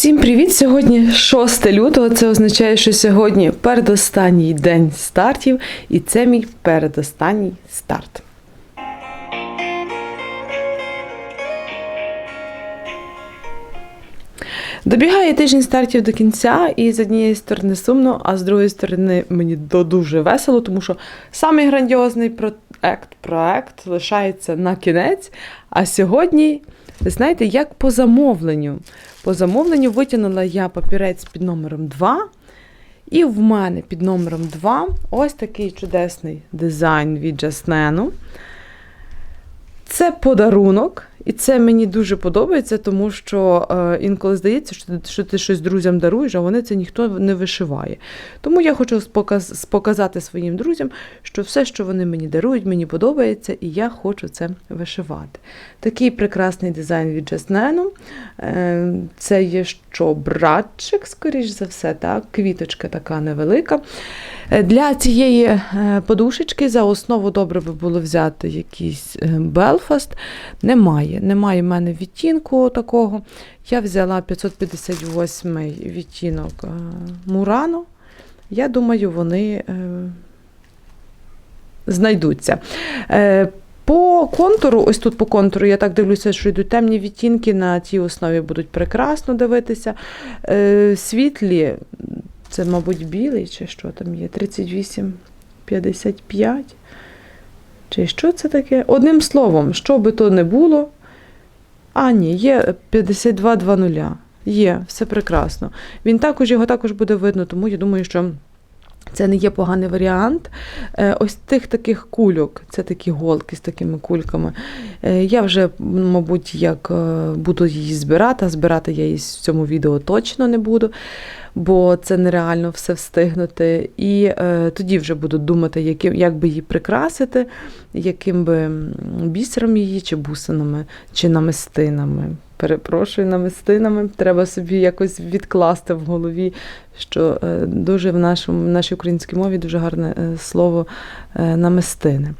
Всім привіт! Сьогодні 6 лютого. Це означає, що сьогодні передостанній день стартів, і це мій передостанній старт. Добігає тиждень стартів до кінця, і з однієї сторони сумно, а з другої сторони мені дуже весело, тому що самий грандіозний проект, проект лишається на кінець. А сьогодні, знаєте, як по замовленню. По замовленню витягнула я папірець під номером 2. І в мене під номером 2 ось такий чудесний дизайн від Жаснену. Це подарунок, і це мені дуже подобається, тому що е, інколи здається, що, ти- що ти щось друзям даруєш, а вони це ніхто не вишиває. Тому я хочу показати своїм друзям, що все, що вони мені дарують, мені подобається, і я хочу це вишивати. Такий прекрасний дизайн від Жаснену. Це є що братчик, скоріш за все, так? квіточка така невелика. Для цієї е, подушечки за основу добре би було взяти якийсь Белфаст. Немає. Немає в мене відтінку такого. Я взяла 558 відтінок е, Мурано. Я думаю, вони е, знайдуться. По контуру, ось тут по контуру, я так дивлюся, що йдуть темні відтінки, на тій основі будуть прекрасно дивитися. Світлі, це, мабуть, білий, чи що там є? 38, 55. Чи що це таке? Одним словом, що би то не було. А, ні, є 5220. Є, все прекрасно. Він також, його також буде видно, тому я думаю, що. Це не є поганий варіант. Е, Ось тих таких кульок, це такі голки з такими кульками. Е, Я вже, мабуть, як е, буду її збирати, а збирати я її в цьому відео точно не буду, бо це нереально все встигнути. І тоді вже буду думати, як би її прикрасити, яким би бісером її, чи бусинами, чи намистинами. Перепрошую, намистинами. Треба собі якось відкласти в голові, що е, дуже в, нашому, в нашій українській мові дуже гарне е, слово е, намистини.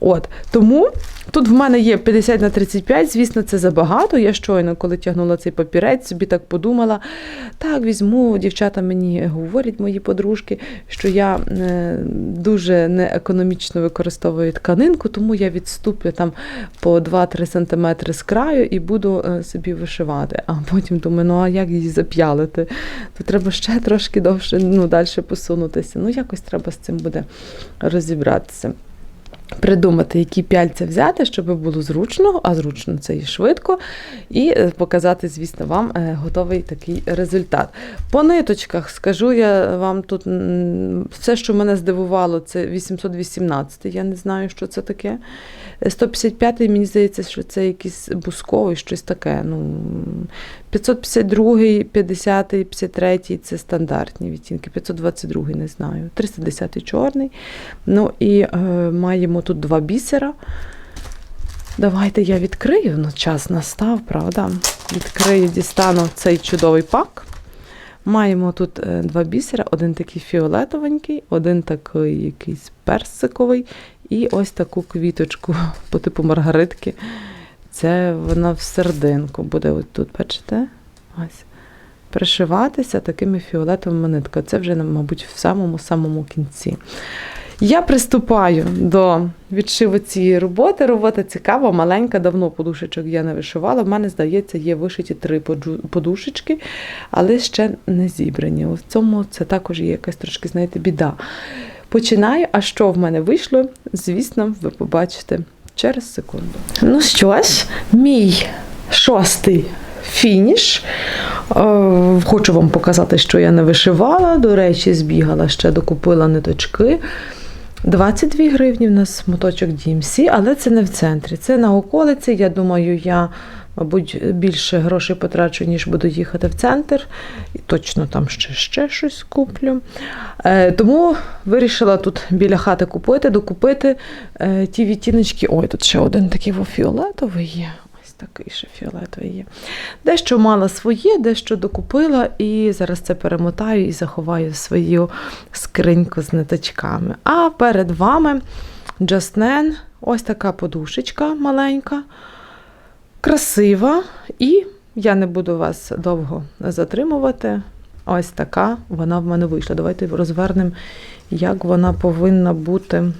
От тому тут в мене є 50 на 35, звісно, це забагато. Я щойно, коли тягнула цей папірець, собі так подумала. Так, візьму, дівчата мені говорять, мої подружки, що я е, дуже неекономічно використовую тканинку, тому я відступлю там по 2-3 см з краю і буду е, собі вишивати. А потім думаю, ну а як її зап'ялити? То треба ще трошки довше, ну, далі посунутися. Ну, якось треба з цим буде розібратися. Придумати, які пяльця взяти, щоб було зручно, а зручно це і швидко, і е, показати, звісно, вам е, готовий такий результат. По ниточках скажу я вам тут все, що мене здивувало, це 818. Я не знаю, що це таке. 155 мені здається, що це якийсь бусковий, щось таке. Ну, 552, 50, 53 це стандартні відтінки, 522 не знаю. 310 чорний. Ну і е, маємо тут два бісера. Давайте я відкрию. Ну, час настав, правда? Відкрию, дістану цей чудовий пак. Маємо тут е, два бісера, один такий фіолетовенький, один такий якийсь персиковий, і ось таку квіточку по типу маргаритки. Це вона в серединку буде от тут, бачите? Ось. Пришиватися такими фіолетовими нитками. Це вже, мабуть, в самому-самому кінці. Я приступаю до відшиву цієї роботи. Робота цікава, маленька, давно подушечок я не вишивала. В мене, здається, є вишиті три подушечки, але ще не зібрані. В цьому це також є якась трошки, знаєте, біда. Починаю, а що в мене вийшло, звісно, ви побачите через секунду. Ну що ж, мій шостий фініш. Е, Хочу вам показати, що я не вишивала. До речі, збігала ще докупила ниточки. 22 гривні в нас моточок DMC, але це не в центрі, це на околиці. Я думаю, я, мабуть, більше грошей потрачу, ніж буду їхати в центр. І точно там ще, ще щось куплю. Е, тому вирішила тут біля хати купити, докупити е, ті відтіночки. Ой, тут ще один такий фіолетовий є. Такий ще фіолетовий є. Дещо мала своє, дещо докупила, і зараз це перемотаю і заховаю свою скриньку з ниточками. А перед вами Justnen, ось така подушечка маленька, красива і я не буду вас довго затримувати. Ось така вона в мене вийшла. Давайте розвернемо, як вона повинна бути.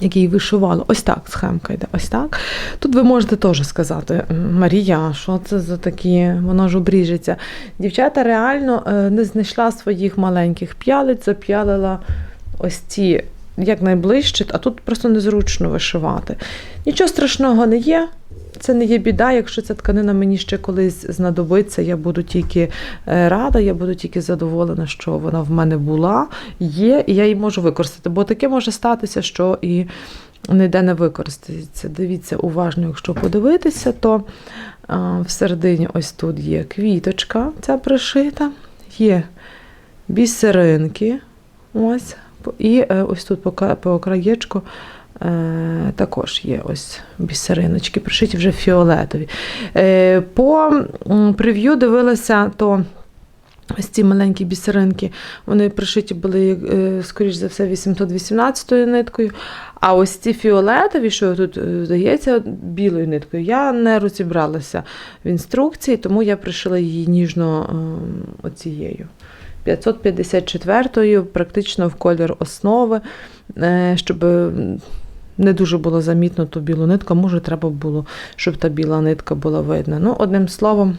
Як вишивала. Ось так схемка йде. Ось так. Тут ви можете теж сказати, Марія, що це за такі, воно ж обріжеться. Дівчата реально е, не знайшла своїх маленьких п'ялиць, зап'ялила ось ці якнайближче, а тут просто незручно вишивати. Нічого страшного не є. Це не є біда, якщо ця тканина мені ще колись знадобиться, я буду тільки е, рада, я буду тільки задоволена, що вона в мене була, є, і я її можу використати. Бо таке може статися, що і ніде не використається. Дивіться уважно, якщо подивитися, то всередині ось тут є квіточка, ця пришита, є бісеринки. Ось, і е, ось тут по, краєчку також є ось бісериночки, пришиті вже фіолетові. Е, по прев'ю дивилася, то ось ці маленькі бісеринки, вони пришиті були, е, скоріш за все, 818 ниткою. А ось ці фіолетові, що тут е, здається, білою ниткою, я не розібралася в інструкції, тому я пришила її ніжно е, оцією. 554-ю, практично в колір основи, е, щоб не дуже було замітно ту білу нитку. Може, треба було, щоб та біла нитка була видна. Ну, одним словом,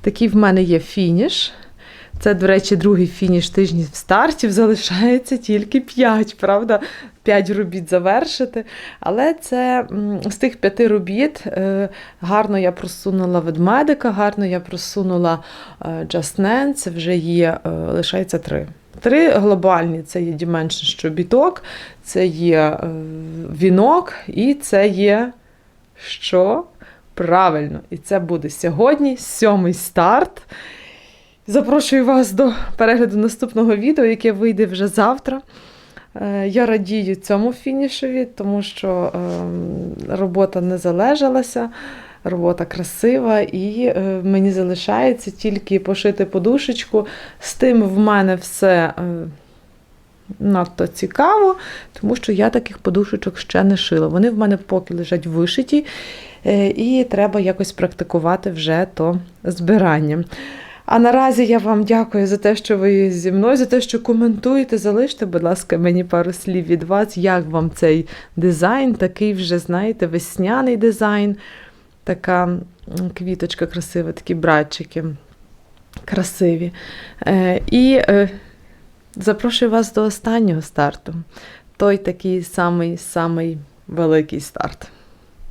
такий в мене є фініш. Це, до речі, другий фініш тижнів стартів. Залишається тільки 5, правда? 5 робіт завершити. Але це з тих п'яти робіт е, гарно я просунула ведмедика, гарно я просунула е, Just Nan, це вже є, е, лишається три. Три глобальні це є Dimension щобіток, це є вінок і це є що? Правильно, і це буде сьогодні сьомий старт. Запрошую вас до перегляду наступного відео, яке вийде вже завтра. Е, Я радію цьому фінішові, тому що ем, робота не залежалася, робота красива, і е, мені залишається тільки пошити подушечку. З тим в мене все е, надто цікаво, тому що я таких подушечок ще не шила. Вони в мене поки лежать вишиті, і треба якось практикувати вже то збирання. А наразі я вам дякую за те, що ви зі мною, за те, що коментуєте. Залиште, будь ласка, мені пару слів від вас, як вам цей дизайн, такий вже, знаєте, весняний дизайн, така квіточка красива, такі братчики красиві. Е, і е, запрошую вас до останнього старту. Той такий самий самий великий старт.